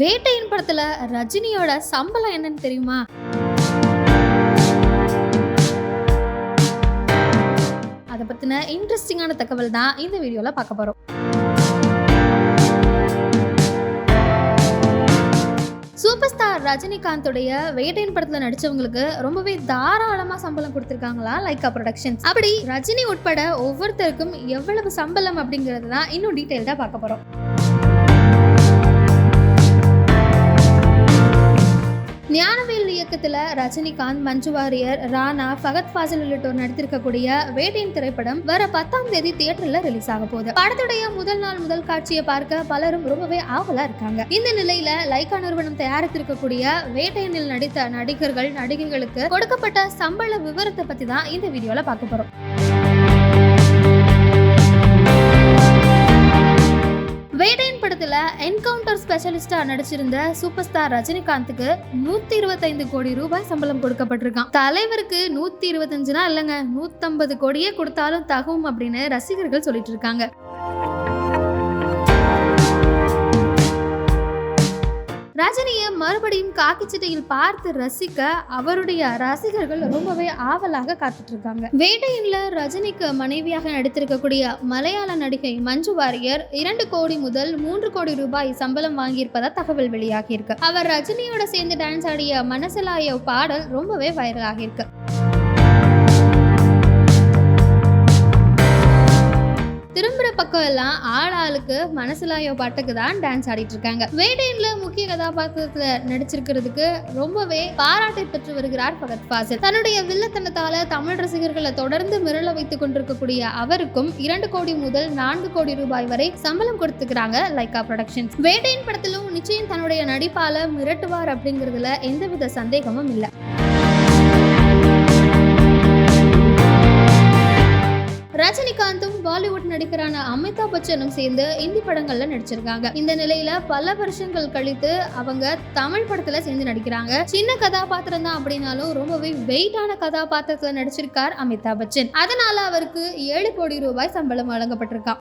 வேட்டையின் படத்துல ரஜினியோட சம்பளம் என்னன்னு தெரியுமா? அதை பத்தின இன்ட்ரெஸ்டிங்கான தகவல் தான் இந்த வீடியோல பார்க்க போறோம். சூப்பர் ஸ்டார் ரஜினிகாந்தோடைய வேட்டையின் படத்துல நடிச்சவங்களுக்கு ரொம்பவே தாராளமா சம்பளம் கொடுத்திருக்காங்களா லைக்கா ப்ரொடக்ஷன்ஸ் அப்படி ரஜினி உட்பட ஒவ்வொருத்தருக்கும் எவ்வளவு சம்பளம் அப்படிங்கிறது தான் இன்னும் டீட்டெயில்டா பார்க்க போறோம். ரஜினிகாந்த் மஞ்சு வாரியர் ராணா ஃபகத் ஃபாசில் உள்ளிட்டோர் நடித்திருக்கக்கூடிய வேட்டையின் திரைப்படம் வர பத்தாம் தேதி தியேட்டர்ல ரிலீஸ் ஆக போகுது. படத்துடைய முதல் நாள் முதல் காட்சியை பார்க்க பலரும் ரொம்பவே ஆவலா இருக்காங்க. இந்த நிலையில லைகா நிறுவனம் தயாரித்திருக்கக்கூடிய வேட்டையனில் நடித்த நடிகர்கள் நடிகைகளுக்கு கொடுக்கப்பட்ட சம்பள விவரத்தை பத்தி தான் இந்த வீடியோல பார்க்க போறோம். என்கவுண்டர் ஸ்பெஷலிஸ்டா நடிச்சிருந்த சூப்பர் ஸ்டார் ரஜினிகாந்துக்கு நூத்தி இருபத்தைந்து கோடி ரூபாய் சம்பளம் கொடுக்கப்பட்டிருக்கான். தலைவருக்கு நூத்தி இருபத்தஞ்சுனா இல்லைங்க. நூத்தம்பது கோடியே கொடுத்தாலும் தகும் அப்படின்னு ரசிகர்கள் சொல்லிட்டு இருக்காங்க. மறுபடியும் காக்கி சட்டையில் பார்த்து ரசிக்க அவருடைய ரசிகர்கள் ரொம்பவே ஆவலாக காத்துட்டு இருக்காங்க வேட்டையின்ல ரஜினிக்கு மனைவியாக நடித்திருக்கக்கூடிய மலையாள நடிகை மஞ்சு வாரியர் இரண்டு கோடி முதல் மூன்று கோடி ரூபாய் சம்பளம் வாங்கியிருப்பதா தகவல் வெளியாகியிருக்கு. அவர் ரஜினியோட சேர்ந்து டான்ஸ் ஆடிய மனசிலாய பாடல் ரொம்பவே வைரல் ஆகியிருக்கு. பக்கம் எல்லாம் ஆள் ஆளுக்கு மனசிலாயோ பாட்டுக்கு தான் டான்ஸ் ஆடிட்டு இருக்காங்க. வேடையின்ல முக்கிய கதாபாத்திரத்துல நடிச்சிருக்கிறதுக்கு ரொம்பவே பாராட்டை பெற்று வருகிறார் பகத் ஃபாசில் தன்னுடைய வில்லத்தனத்தால தமிழ் ரசிகர்களை தொடர்ந்து மிரள வைத்துக் கொண்டிருக்கக்கூடிய அவருக்கும் இரண்டு கோடி முதல் நான்கு கோடி ரூபாய் வரை சம்பளம் கொடுத்துக்கிறாங்க லைகா ப்ரொடக்ஷன்ஸ். வேட்டையின் படத்திலும் நிச்சயம் தன்னுடைய நடிப்பால மிரட்டுவார் அப்படிங்கிறதுல எந்தவித சந்தேகமும் இல்லை. பாலிவுட் நடிகரான அமிதாப் பச்சனும் சேர்ந்து இந்தி படங்கள்ல நடிச்சிருக்காங்க. இந்த நிலையில பல வருஷங்கள் கழித்து அவங்க தமிழ் படத்துல சேர்ந்து நடிக்கிறாங்க. சின்ன கதாபாத்திரம் தான் அப்படின்னாலும் ரொம்பவே வெயிட்டான கதாபாத்திரத்துல நடிச்சிருக்கார் அமிதாப் பச்சன். அதனால அவருக்கு ஏழு கோடி ரூபாய் சம்பளம் வழங்கப்பட்டிருக்கான்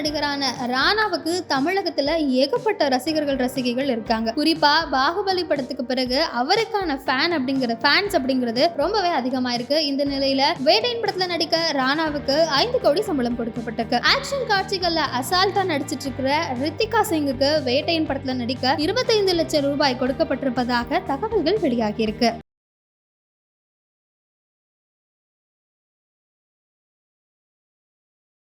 நடிகரான ராணாவுக்கு தமிழகத்துல ஏகப்பட்ட ரசிகர்கள் ரசிகைகள் இருக்காங்க. குறிப்பா பாகுபலி படத்துக்கு பிறகு அவருக்கான ஃபேன் அப்படிங்கிற ஃபேன்ஸ் அப்படிங்கிறது ரொம்பவே அதிகமா இருக்கு. இந்த நிலையில வேட்டையின் படத்துல நடிக்க ராணாவுக்கு ஐந்து கோடி சம்பளம் கொடுக்கப்பட்டிருக்கு. ஆக்ஷன் காட்சிகள்ல அசால்ட்டா நடிச்சிட்டு இருக்கிற ரித்திகா சிங்குக்கு வேட்டையின் படத்துல நடிக்க இருபத்தைந்து லட்சம் ரூபாய் கொடுக்கப்பட்டிருப்பதாக தகவல்கள் வெளியாகி இருக்கு